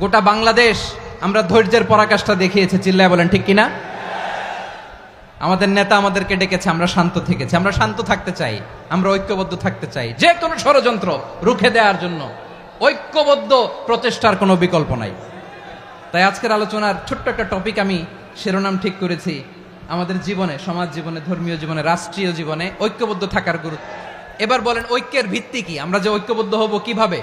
গোটা বাংলাদেশ আমরা ধৈর্যের পরাকাষ্ঠা দেখিয়েছে, চিল্লায় বলেন, ঠিক কিনা? আমাদের নেতা আমাদেরকে ডেকেছে, আমরা শান্ত থেকেছি। আমরা শান্ত থাকতে চাই, আমরা ঐক্যবদ্ধ থাকতে চাই। যে কোনো ষড়যন্ত্র রুখে দেওয়ার জন্য ঐক্যবদ্ধ প্রচেষ্টার কোনো বিকল্প নাই। তাই আজকের আলোচনার ছোট্ট একটা টপিক আমি শিরোনাম ঠিক করেছি। আমাদের জীবনে, সমাজ জীবনে, ধর্মীয় জীবনে, রাষ্ট্রীয় জীবনে ঐক্যবদ্ধ থাকার গুরুত্ব। এবার বলেন, ঐক্যের ভিত্তি কি? আমরা যে ঐক্যবদ্ধ হব কীভাবে?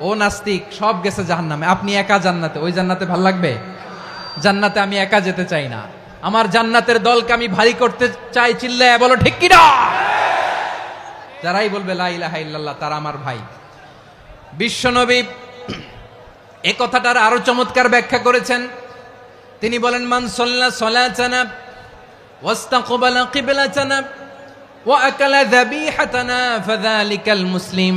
ও নাস্তিক, সব গেছে জাহান নামে আপনি একা জান্নাতে, ওই জান্নাতে ভালো লাগবে? জান্নাতে আমি একা যেতে চাই না। আমার জান্নাতের দলকে আমি ভারী করতে চাই, চিল্লায় বলো, ঠিক কি না? যারাই বলবে, লা ইলাহা ইল্লাল্লাহ তারা আমার ভাই। বিশ্বনবী এ কথাটার আরও চমৎকার ব্যাখ্যা করেছেন। তিনি বলেন, মান সল্লা সলাচানা ওয়াস্তাকবালা কিবলাচানা ওয়া আকালা যাবিহাতানা, ফাযালিকাল মুসলিম।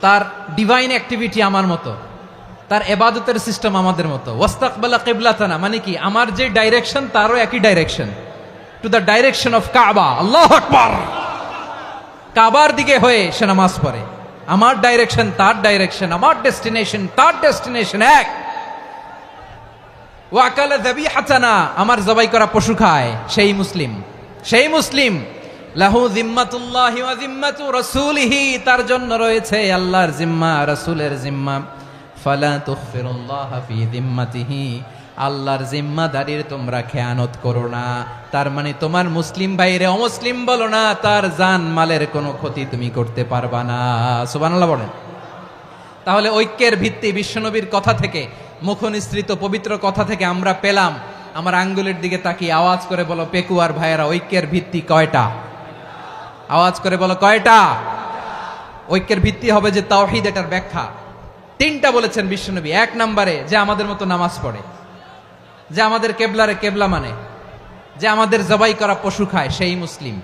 তার ডিভাইন অ্যাক্টিভিটি আমার মতো। তার এবাদতের সিস্টেম আমাদের মতো। ওয়াস্তাকবালা কিবলাতানা মানে কি? আমার যে ডাইরেকশন তারও একই direction to the direction of Kaaba আল্লাহ আকবার! কাবার দিকে হয়ে সে নামাজ পড়ে। আমার ডাইরেকশন তার ডাইরেকশন আমার ডেস্টিনেশন তার ডেস্টিনেশন এক। ওয়াকালে দাবি হাচানা আমার জবাই করা পশু খায়। সেই মুসলিম। সেই মুসলিম লাহু জিম্মাতুল্লাহ জিম্মাতু রাসূলিহি, তার জন্য রয়েছে আল্লাহর জিম্মা, রাসূলের জিম্মা। ফালা তুখফিরুল্লাহ ফি জিম্মাতিহি, আল্লাহর জিম্মাদারির তোমরা খেয়ানত করো না। তার মানে তোমার মুসলিম ভাইরে অমুসলিম বলো না, তার জান মালের কোনো ক্ষতি তুমি করতে পারবা না। সুবহানাল্লাহ বলেন। তাহলে ঐক্যের ভিত্তি বিশ্বনবীর কথা থেকে, মুখনিসৃত পবিত্র কথা থেকে আমরা পেলাম। আমার আঙ্গুলের দিকে তাকিয়ে আওয়াজ করে বলো, পেকুয়ার ভাইয়েরা, ঐক্যের ভিত্তি কয়টা? আওয়াজ করে বলো, কয়টা? ঐক্যের ভিত্তি হবে যে তাওহিদ এটার ব্যাখ্যা। তিনটা বলেছেন বিশ্বনবী। এক নম্বরে, যে আমাদের মতো নামাজ পড়ে। যে আমাদের কেবলারে কেবলা মানে। যে আমাদের জবাই করা পশু খায়, সেই মুসলিম।